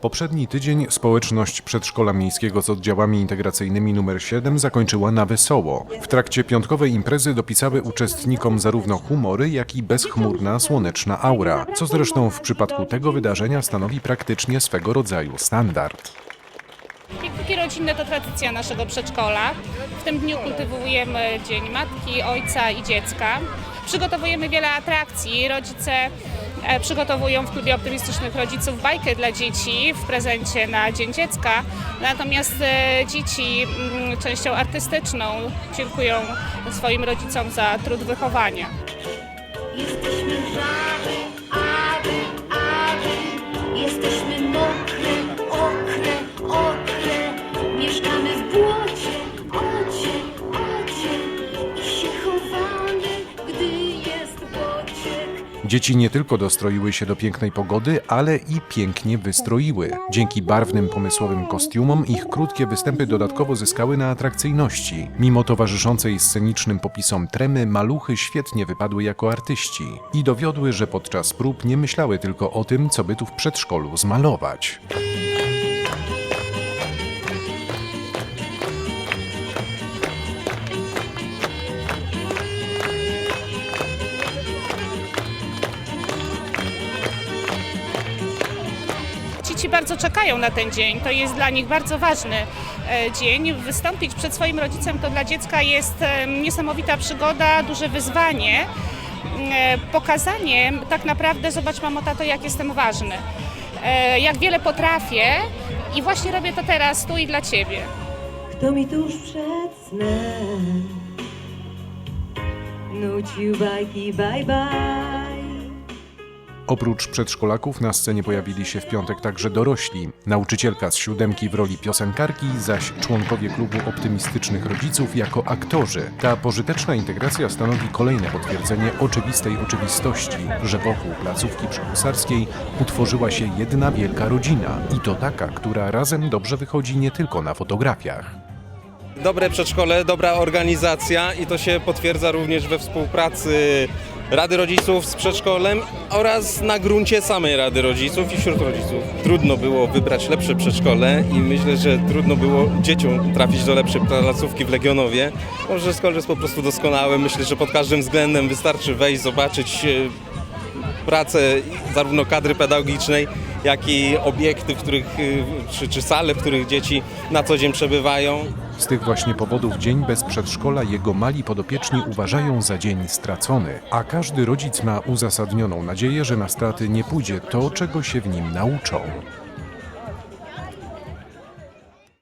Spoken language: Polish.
Poprzedni tydzień społeczność przedszkola miejskiego z oddziałami integracyjnymi nr 7 zakończyła na wesoło. W trakcie piątkowej imprezy dopisały uczestnikom zarówno humory, jak i bezchmurna, słoneczna aura, co zresztą w przypadku tego wydarzenia stanowi praktycznie swego rodzaju standard. Pikniki rodzinne to tradycja naszego przedszkola. W tym dniu kultywujemy Dzień Matki, Ojca i Dziecka. Przygotowujemy wiele atrakcji. Rodzice przygotowują w klubie optymistycznych rodziców bajkę dla dzieci w prezencie na Dzień Dziecka. Natomiast e, dzieci mm, częścią artystyczną dziękują swoim rodzicom za trud wychowania. Jesteśmy Dzieci nie tylko dostroiły się do pięknej pogody, ale i pięknie wystroiły. Dzięki barwnym, pomysłowym kostiumom ich krótkie występy dodatkowo zyskały na atrakcyjności. Mimo towarzyszącej scenicznym popisom tremy, maluchy świetnie wypadły jako artyści i dowiodły, że podczas prób nie myślały tylko o tym, co by tu w przedszkolu zmalować. Dzieci bardzo czekają na ten dzień. To jest dla nich bardzo ważny e, dzień. Wystąpić przed swoim rodzicem to dla dziecka jest e, niesamowita przygoda, duże wyzwanie. E, Pokazanie tak naprawdę, zobacz mamo, tato, jak jestem ważny. Jak wiele potrafię i właśnie robię to teraz, tu i dla Ciebie. Kto mi tuż przed snem nucił bajki bye bye. Oprócz przedszkolaków na scenie pojawili się w piątek także dorośli. Nauczycielka z siódemki w roli piosenkarki, zaś członkowie klubu optymistycznych rodziców jako aktorzy. Ta pożyteczna integracja stanowi kolejne potwierdzenie oczywistej oczywistości, że wokół placówki przykusarskiej utworzyła się jedna wielka rodzina. I to taka, która razem dobrze wychodzi nie tylko na fotografiach. Dobre przedszkole, dobra organizacja i to się potwierdza również we współpracy Rady Rodziców z przedszkolem oraz na gruncie samej Rady Rodziców i wśród rodziców. Trudno było wybrać lepsze przedszkole i myślę, że trudno było dzieciom trafić do lepszej placówki w Legionowie. No, że szkole jest po prostu doskonałe. Myślę, że pod każdym względem wystarczy wejść, zobaczyć e, pracę zarówno kadry pedagogicznej, jak i obiekty, w których, y, czy, czy sale, w których dzieci na co dzień przebywają. Z tych właśnie powodów dzień bez przedszkola jego mali podopieczni uważają za dzień stracony, a każdy rodzic ma uzasadnioną nadzieję, że na straty nie pójdzie to, czego się w nim nauczą.